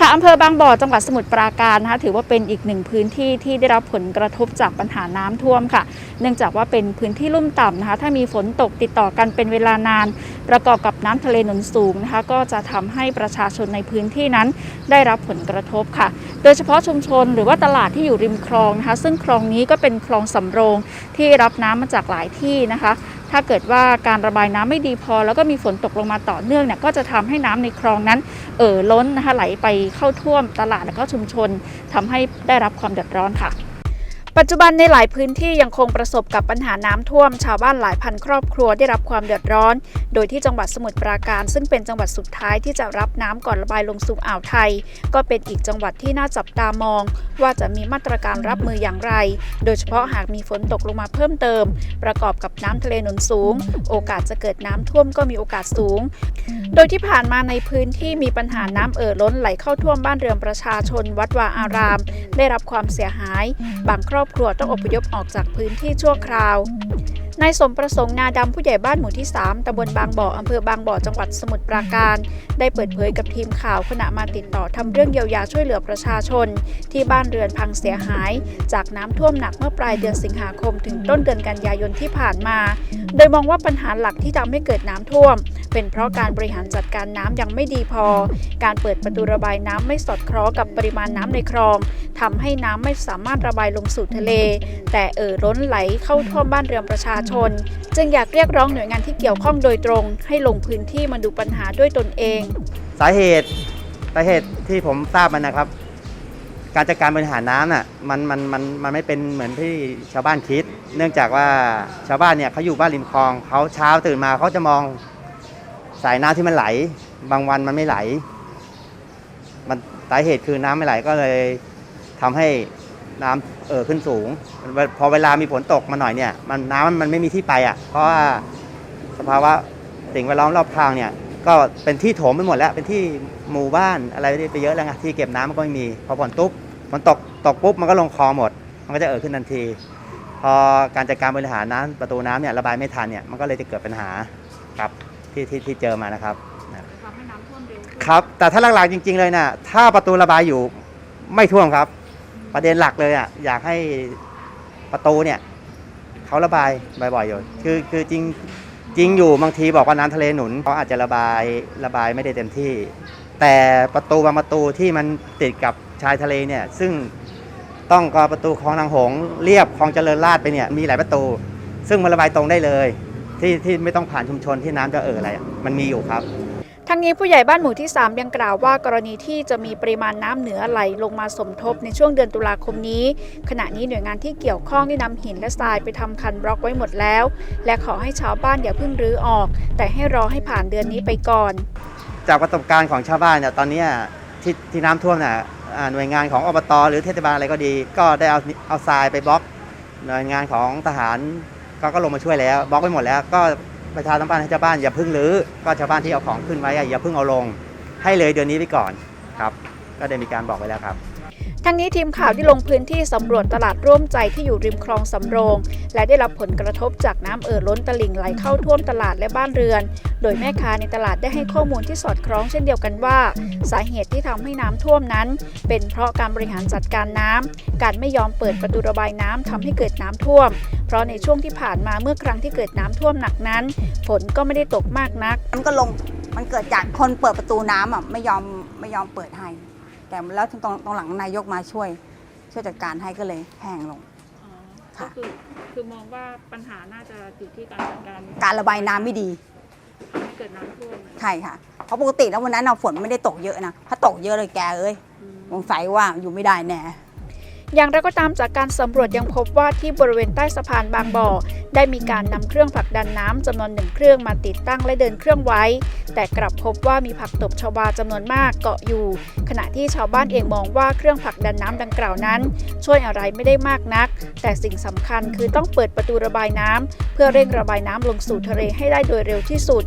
ค่ะอำเภอบางบ่อจังหวัดสมุทรปราการนะคะถือว่าเป็นอีกหนึ่งพื้นที่ที่ได้รับผลกระทบจากปัญหาน้ำท่วมค่ะ เนื่องจากว่าเป็นพื้นที่ลุ่มต่ำนะคะถ้ามีฝนตกติดต่อกันเป็นเวลานาน ประกอบกับน้ำทะเลหนุนสูงนะคะก็จะทำให้ประชาชนในพื้นที่นั้น ได้รับผลกระทบค่ะ โดยเฉพาะชุมชนหรือว่าตลาดที่อยู่ริมคลองนะคะซึ่งคลองนี้ก็เป็นคลองสำโรงที่รับน้ำมาจากหลายที่นะคะ ถ้าเกิดว่าการระบายน้ำไม่ดีพอ แล้วก็มีฝนตกลงมาต่อเนื่องเนี่ยก็จะทำให้น้ำในคลองนั้นเอ่อล้นนะคะไหลไปเข้าท่วมตลาดและก็ชุมชนทำให้ได้รับความเดือดร้อนค่ะ ปัจจุบันในหลายพื้นที่ยังคงประสบกับปัญหาน้ำท่วม ชาวบ้านหลายพันครอบครัวได้รับความเดือดร้อน โดยที่จังหวัดสมุทรปราการ ซึ่งเป็นจังหวัดสุดท้ายที่จะรับน้ำก่อนระบายลงสู่อ่าวไทย ก็เป็นอีกจังหวัดที่น่าจับตามอง ว่าจะมีมาตรการรับมืออย่างไร โดยเฉพาะหากมีฝนตกลงมาเพิ่มเติม ประกอบกับน้ำทะเลหนุนสูง โอกาสจะเกิดน้ำท่วมก็มีโอกาสสูง โดยที่ผ่านมาในพื้นที่มีปัญหาน้ำเอ่อล้นไหลเข้าท่วมบ้านเรือนประชาชน วัดวาอาราม ได้รับความเสียหาย บางครอบครัวต้องอพยพออกจากพื้นที่ชั่วคราว นายสมประสงค์งาดำผู้ใหญ่บ้านหมู่ที่ 3ตำบลบางบ่ออำเภอบางบ่อจังหวัดสมุทรปราการ ได้เปิดเผยกับทีมข่าวขณะมาติดต่อทำเรื่องเยียวยาช่วยเหลือประชาชน ที่บ้านเรือนพังเสียหาย จากน้ำท่วมหนักเมื่อปลายเดือนสิงหาคม ถึงต้นเดือนกันยายนที่ผ่านมา โดยมองว่าปัญหาหลักที่ทำให้เกิดน้ำท่วม เป็นเพราะการบริหารจัดการน้ำยังไม่ดีพอ การเปิดประตูระบายน้ำไม่สอดคล้องกับปริมาณน้ำในคลองทำให้น้ำไม่สามารถระบายลงสู่ทะเล แต่เอ่อล้นไหลเข้าท่วมบ้านเรือนประชาชน จึงอยากเรียกร้องหน่วยงานที่เกี่ยวข้องโดยตรง ให้ลงพื้นที่มาดูปัญหาด้วยตนเอง สาเหตุสาเหตุที่ผมทราบมันนะครับ การจัดการบริหารน้ำน่ะมันมันมันมันไม่เป็นเหมือนที่ชาวบ้านคิด เนื่องจากว่าชาวบ้านเนี่ยเขาอยู่บ้านริมคลองเขาเช้าตื่นมาเขาจะมองสายน้ำที่มันไหล บางวันมันไม่ไหล มันสาเหตุคือน้ำไม่ไหลก็เลยทำให้ น้ำเอ่อขึ้นสูง พอเวลามีฝนตกมาหน่อยเนี่ย มันน้ำมันไม่มีที่ไปอะ เพราะว่าสภาวะสิ่งแวดล้อมรอบข้างเนี่ย ก็เป็นที่โถมไปหมดแล้ว เป็นที่หมู่บ้านอะไรไปเยอะแล้วไงที่เก็บน้ำมันก็ไม่มี พอฝนตุ๊บฝนตกตกปุ๊บมันก็ลงคลองหมด มันก็จะเอ่อขึ้นทันที พอการจัดการบริหารน้ำประตูน้ำเนี่ยระบายไม่ทันเนี่ยมันก็เลยจะเกิดปัญหาครับที่ที่ที่เจอมานะครับนะทำให้น้ำท่วมเร็วครับ แต่ถ้าหลักๆจริง ๆเลยนะถ้าประตูระบายอยู่ไม่ท่วมครับ ประเด็นหลักเลยอะอยากให้ประตูเนี่ยเขาระบายบ่อยๆอยู่คือคือจริงจริงอยู่บางทีบอกว่าน้ำทะเลหนุนเขาอาจจะระบายระบายไม่ได้เต็มที่ แต่ประตูบางประตูที่มันติดกับชายทะเลเนี่ยซึ่งต้องกอประตูคลองนางหงส์เรียบคลองเจริญราษฎร์ไปเนี่ยมีหลายประตู ซึ่งมันระบายตรงได้เลย ที่ที่ไม่ต้องผ่านชุมชนที่น้ำจะเอ่ออะไรมันมีอยู่ครับ ทั้งนี้ผู้ใหญ่บ้านหมู่ที่ 3 ยังกล่าวว่ากรณีที่จะมีปริมาณน้ำเหนือไหลลงมาสมทบในช่วงเดือนตุลาคมนี้ ขณะนี้หน่วยงานที่เกี่ยวข้องได้นำหินและทรายไปทำคันบล็อกไว้หมดแล้ว และขอให้ชาวบ้านอย่าเพิ่งรื้อออก แต่ให้รอให้ผ่านเดือนนี้ไปก่อน จากประสบการณ์ของชาวบ้านเนี่ยตอนนี้ที่ที่น้ำท่วมน่ะอ่าหน่วยงานของอบตหรือเทศบาลอะไรก็ดี ก็ได้เอาเอาทรายไปบล็อก หน่วยงานของทหารก็ก็ลงมาช่วยแล้วบล็อกไปหมดแล้วก็ ประชาสัมพันธ์ให้ชาวบ้านอย่าเพิ่งรื้อก็ชาวบ้านที่เอาของขึ้นไว้อย่าเพิ่งเอาลง ให้เลยเดือนนี้ไปก่อนครับ ก็ได้มีการบอกไว้แล้วครับ ทั้งนี้ทีมข่าวที่ลงพื้นที่สำรวจตลาดร่วมใจที่อยู่ริมคลองสำโรง และได้รับผลกระทบจากน้ำเอ่อล้นตลิ่งไหลเข้าท่วมตลาดและบ้านเรือน โดยแม่ค้าในตลาดได้ให้ข้อมูลที่สอดคล้องเช่นเดียวกันว่า สาเหตุที่ทำให้น้ำท่วมนั้น เป็นเพราะการบริหารจัดการน้ำการไม่ยอมเปิดประตูระบายน้ำทำให้เกิดน้ำท่วม เพราะในช่วงที่ผ่านมาเมื่อครั้งที่เกิดน้ำท่วมหนักนั้น ฝนก็ไม่ได้ตกมากนักมันก็ลงมันเกิดจากคนเปิดประตูน้ำอะไม่ยอมไม่ยอมเปิดให้ แต่แล้วตรงตรงหลังนายกมาช่วย ช่วยจัดการให้ก็เลยแห้งลงค่ะคือคือมองว่าปัญหาน่าจะอยู่ที่การจัดการการระบายน้ำไม่ดีเกิดน้ำท่วมใช่ค่ะ เพราะปกติแล้ววันนั้นเราฝนไม่ได้ตกเยอะนะ ถ้าตกเยอะเลยแกเอ้ยสงสัยว่าอยู่ไม่ได้แน่ อย่างไรก็ตามจากการสำรวจยังพบว่าที่บริเวณใต้สะพานบางบ่อ ได้มีการนำเครื่องผลักดันน้ำจำนวนหนึ่งเครื่องมาติดตั้งและเดินเครื่องไว้ แต่กลับพบว่ามีผักตบชวาจำนวนมากเกาะอยู่ ขณะที่ชาวบ้านเองมองว่าเครื่องผลักดันน้ำดังกล่าวนั้น ช่วยอะไรไม่ได้มากนัก แต่สิ่งสำคัญคือต้องเปิดประตูระบายน้ำเพื่อเร่งระบายน้ำลงสู่ทะเลให้ได้โดยเร็วที่สุด